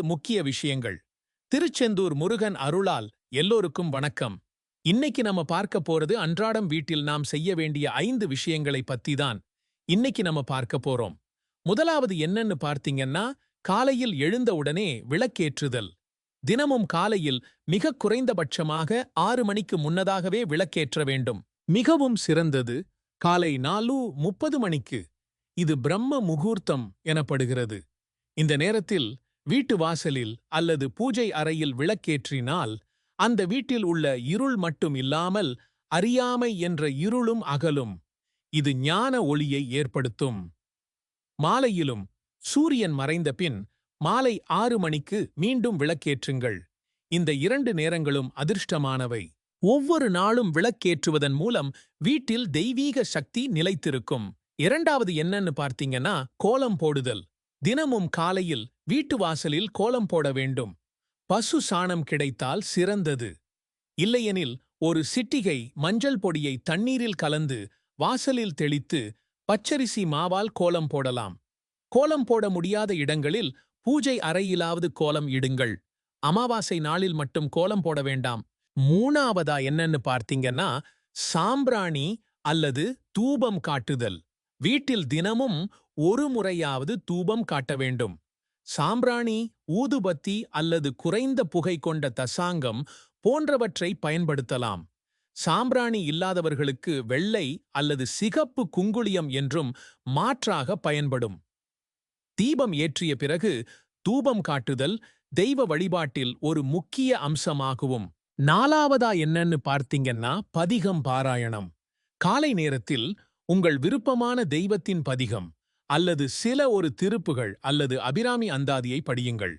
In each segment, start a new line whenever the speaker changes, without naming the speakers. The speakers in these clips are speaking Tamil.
முக்கிய விஷயங்கள். திருச்செந்தூர் முருகன் அருளால் எல்லோருக்கும் வணக்கம். இன்னைக்கு நம்ம பார்க்க போறது அன்றாடம் வீட்டில் நாம் செய்ய வேண்டிய ஐந்து விஷயங்களை பத்தி தான் இன்னைக்கு நம்ம பார்க்க போறோம். முதலாவது என்னன்னு பார்த்தீங்கன்னா காலையில் எழுந்தவுடனே விளக்கேற்றுதல். தினமும் காலையில் மிக குறைந்தபட்சமாக ஆறு மணிக்கு முன்னதாகவே விளக்கேற்ற வேண்டும். மிகவும் சிறந்தது. காலை நாலு முப்பது மணிக்கு. இது பிரம்ம முகூர்த்தம் எனப்படுகிறது. இந்த நேரத்தில் வீட்டு வாசலில் அல்லது பூஜை அறையில் விளக்கேற்றினால் அந்த வீட்டில் உள்ள இருள் மட்டும் இல்லாமல் அறியாமை என்ற இருளும் அகலும். இது ஞான ஒளியை ஏற்படுத்தும். மாலையிலும் சூரியன் மறைந்த பின் மாலை ஆறு மணிக்கு மீண்டும் விளக்கேற்றுங்கள். இந்த இரண்டு நேரங்களும் அதிர்ஷ்டமானவை. ஒவ்வொரு நாளும் விளக்கேற்றுவதன் மூலம் வீட்டில் தெய்வீக சக்தி நிலைத்திருக்கும். இரண்டாவது என்னன்னு பார்த்தீங்கன்னா கோலம் போடுதல். தினமும் காலையில் வீட்டு வாசலில் கோலம் போட வேண்டும். பசு சாணம் கிடைத்தால் சிறந்தது. இல்லையெனில் ஒரு சிட்டிகை மஞ்சள் பொடியை தண்ணீரில் கலந்து வாசலில் தெளித்து பச்சரிசி மாவால் கோலம் போடலாம். கோலம் போட முடியாத இடங்களில் பூஜை அறையிலாவது கோலம் இடுங்கள். அமாவாசை நாளில் மட்டும் கோலம் போட வேண்டாம். மூணாவதா என்னன்னு பார்த்தீங்கன்னா சாம்பிராணி அல்லது தூபம் காட்டுதல். வீட்டில் தினமும் ஒரு முறையாவது தூபம் காட்ட வேண்டும். சாம்பிராணி ஊதுபத்தி அல்லது குறைந்த புகை கொண்ட தசாங்கம் போன்றவற்றை பயன்படுத்தலாம். சாம்பிராணி இல்லாதவர்களுக்கு வெள்ளை அல்லது சிகப்பு குங்குளியம் என்றும் மாற்றாக பயன்படும். தீபம் ஏற்றிய பிறகு தூபம் காட்டுதல் தெய்வ வழிபாட்டில் ஒரு முக்கிய அம்சமாகவும். நாலாவதா என்னன்னு பார்த்தீங்கன்னா பதிகம் பாராயணம். காலை நேரத்தில் உங்கள் விருப்பமான தெய்வத்தின் பதிகம். அல்லது சில ஒரு திருப்புகள் அல்லது அபிராமி அந்தாதியை படியுங்கள்.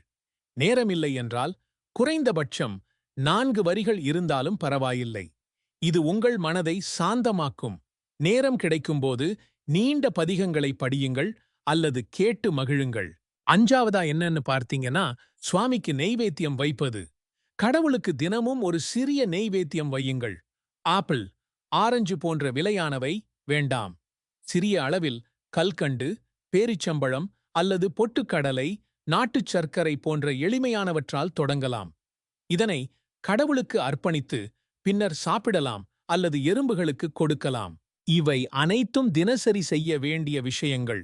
நேரமில்லை என்றால் குறைந்தபட்சம் நான்கு வரிகள் இருந்தாலும் பரவாயில்லை. இது உங்கள் மனதை சாந்தமாக்கும். நேரம் கிடைக்கும்போது நீண்ட பதிகங்களை படியுங்கள் அல்லது கேட்டு மகிழுங்கள். அஞ்சாவதா என்னன்னு பார்த்தீங்கன்னா சுவாமிக்கு நெய்வேத்தியம் வைப்பது. கடவுளுக்கு தினமும் ஒரு சிறிய நெய்வேத்தியம் வையுங்கள். ஆப்பிள் ஆரஞ்சு போன்ற விலையானவை வேண்டாம். சிறிய அளவில் கல்கண்டு பேரிச்சம்பழம் அல்லது பொட்டுக்கடலை நாட்டுச் சர்க்கரை போன்ற எளிமையானவற்றால் தொடங்கலாம். இதனை கடவுளுக்கு அர்ப்பணித்து பின்னர் சாப்பிடலாம் அல்லது எறும்புகளுக்கு கொடுக்கலாம். இவை அனைத்தும் தினசரி செய்ய வேண்டிய விஷயங்கள்.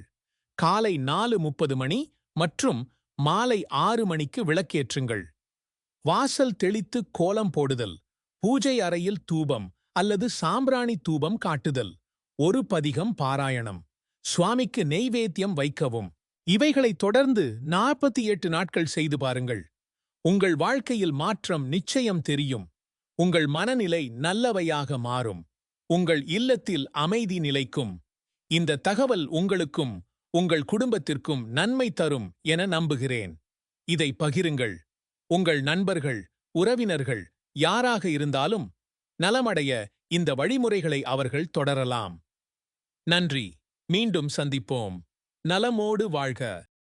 காலை நாலு முப்பது மணி மற்றும் மாலை ஆறு மணிக்கு விளக்கேற்றுங்கள். வாசல் தெளித்து கோலம் போடுதல் பூஜை அறையில் தூபம் அல்லது சாம்பிராணி தூபம் காட்டுதல் ஒரு பதிகம் பாராயணம். சுவாமிக்கு நெய்வேத்தியம் வைக்கவும். இவைகளைத் தொடர்ந்து நாற்பத்தி எட்டு நாட்கள் செய்து பாருங்கள். உங்கள் வாழ்க்கையில் மாற்றம் நிச்சயம் தெரியும். உங்கள் மனநிலை நல்லவையாக மாறும். உங்கள் இல்லத்தில் அமைதி நிலைக்கும். இந்த தகவல் உங்களுக்கும் உங்கள் குடும்பத்திற்கும் நன்மை தரும் என நம்புகிறேன். இதை பகிருங்கள். உங்கள் நண்பர்கள் உறவினர்கள் யாராக இருந்தாலும் நலமடைய இந்த வழிமுறைகளை அவர்கள் தொடரலாம். நன்றி. மீண்டும் சந்திப்போம். நலமோடு வாழ்க.